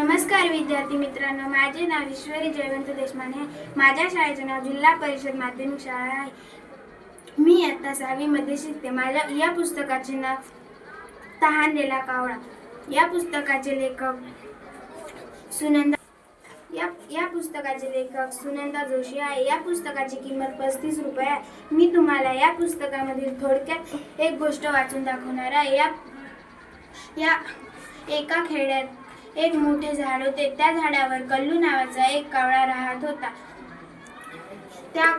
नमस्कार विद्यार्थी मित्रांनो माझे नाव ईश्वरी जयवंत देशमाने आहे. माझ्या शाळेचे नाव जिल्हा परिषद माध्यमिक शाळा आहे. मी इयत्ता सहावीमध्ये शिकते. माझ्या या पुस्तकाचे नाव तहानलेला कावळा. या पुस्तकाचे लेखक सुनंदा या या पुस्तकाचे लेखक सुनंदा जोशी आहे. या पुस्तकाची किंमत पस्तीस रुपये आहे. मी तुम्हाला या पुस्तकामधील थोडक्यात एक गोष्ट वाचून दाखवणार आहे. या या एका खेड्यात एक मोठे झाड होते. त्या झाडावर कल्लू नावाचा एक कावळा राहत होता. त्या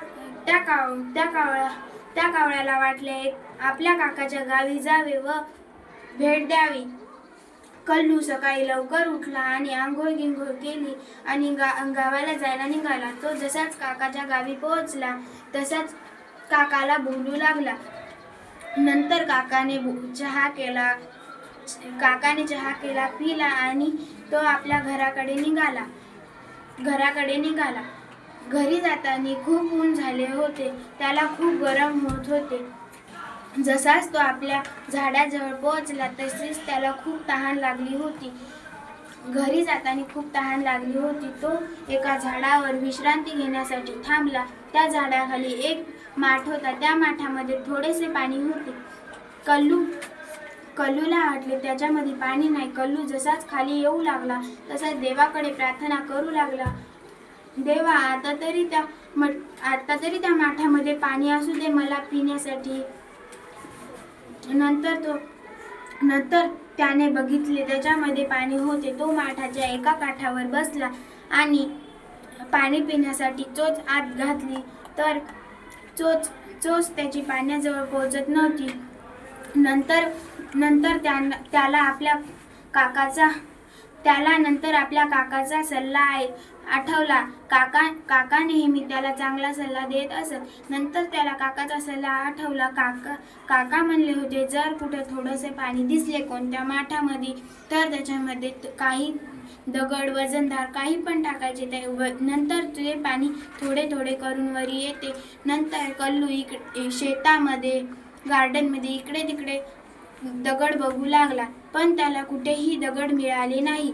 त्या काव त्या कावळा त्या कावळ्याला वाटले एक आपल्या काकाच्या गावी जावे व भेट द्यावी. कल्लू सकाळी लवकर उठला आणि आंघोळ गिंघोळ केली आणि गा गावाला जायला निघाला. तो जसाच काकाच्या गावी पोहोचला तसाच काकाला बोलू लागला. नंतर काकाने चहा केला. काकाने चहा केला पिला आणि तो आपल्या घराकडे निघाला. घराकडे निघाला. घरी जाताना खूप ऊन झाले होते. त्याला खूप गरम होत होते. जसाच तो आपल्या झाडाजवळ पोहोचला तसेच त्याला खूप तहान लागली होती. घरी जाताना खूप तहान लागली होती. तो एका झाडावर विश्रांती घेण्यासाठी थांबला. त्या झाडाखाली एक माठ होता. त्या माठामध्ये थोडेसे पाणी होते. कल्लू कल्लूला आटले. त्याच्यामध्ये पाणी नाही. कल्लू जसाच खाली येऊ लागला तसाच देवाकडे प्रार्थना करू लागला. देवा आता तरी त्या मठ आता तरी त्या माठामध्ये पाणी असू दे मला पिण्यासाठी. नंतर तो नंतर त्याने बघितले त्याच्यामध्ये पाणी होते. तो माठाच्या एका काठावर बसला आणि पाणी पिण्यासाठी चोच आत घातली. तर चोच चोच त्याची पाण्याजवळ पोहोचत नव्हती. नंतर नंतर त्यांना त्याला आपल्या काकाचा त्याला नंतर आपल्या काकाचा सल्ला आहे आठवला. काका काका नेहमी त्याला चांगला सल्ला देत असत. नंतर त्याला काकाचा सल्ला आठवला. काका काका म्हणले होते जर कुठे थोडंसे पाणी दिसले कोणत्या माठामध्ये तर त्याच्यामध्ये काही दगड वजनदार काही पण टाकायचे ते व नंतर ते पाणी थोडे थोडे करून वरी येते. नंतर कल्लू इकडे शेतामध्ये गार्डनमध्ये इकडे तिकडे दगड बघू लागला पण त्याला कुठेही दगड मिळाले नाही.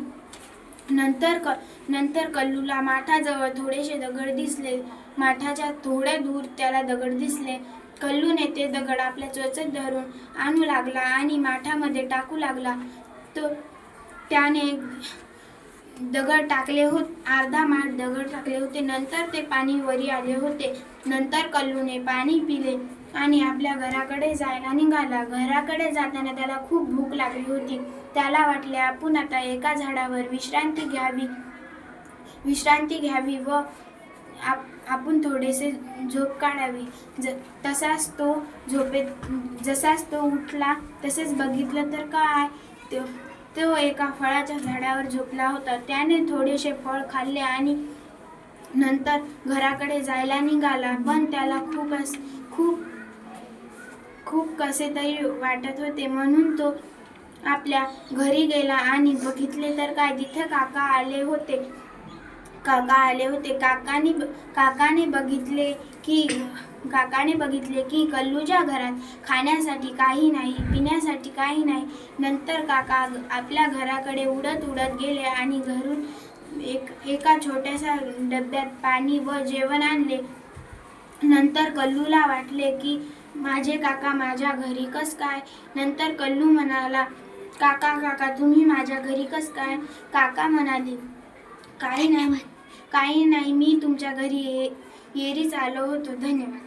नंतर क नंतर कल्लूला माठाजवळ थोडेसे दगड दिसले. माठाच्या थोड्या दूर त्याला दगड दिसले. कल्लूने ते दगड आपल्या चोचत धरून आणू लागला आणि माठामध्ये टाकू लागला. तो त्याने दगड टाकले होत अर्धा माठ दगड टाकले होते. नंतर ते पाणी वरी आले होते. नंतर कल्लूने पाणी पिले. आणि आपल्या घराकडे जायला निघाला. घराकडे जाताना त्याला खूप भूक लागली होती. त्याला वाटले आपण आता एका झाडावर विश्रांती घ्यावी. विश्रांती घ्यावी व आप आपण थोडेसे झोप काढावी. ज तसाच तो झोपेत जसाच तो उठला तसेच बघितलं तर काय? तो तो एका फळाच्या झाडावर झोपला होता. त्याने थोडेसे फळ खाल्ले आणि नंतर घराकडे जायला निघाला. पण त्याला खूपच खूप खूप कसे तरी वाटत होते म्हणून तो आपल्या घरी गेला आणि बघितले तर काय तिथे काका आले होते. काका आले होते. काकाने काकाने बघितले की काकाने बघितले की कल्लूच्या घरात खाण्यासाठी काही नाही पिण्यासाठी काही नाही. नंतर काका आपल्या घराकडे उडत उडत गेले आणि घरून एक एका छोट्याशा डब्यात पाणी व जेवण आणले. नंतर कल्लूला वाटले की माझे काका माझ्या घरी कस काय? नंतर कल्लू म्हणाला काका काका तुम्ही माझ्या घरी कस काय? काका म्हणाले काही नाही काही नाही मी तुमच्या घरी ये येरीच आलो होतो धन्यवाद.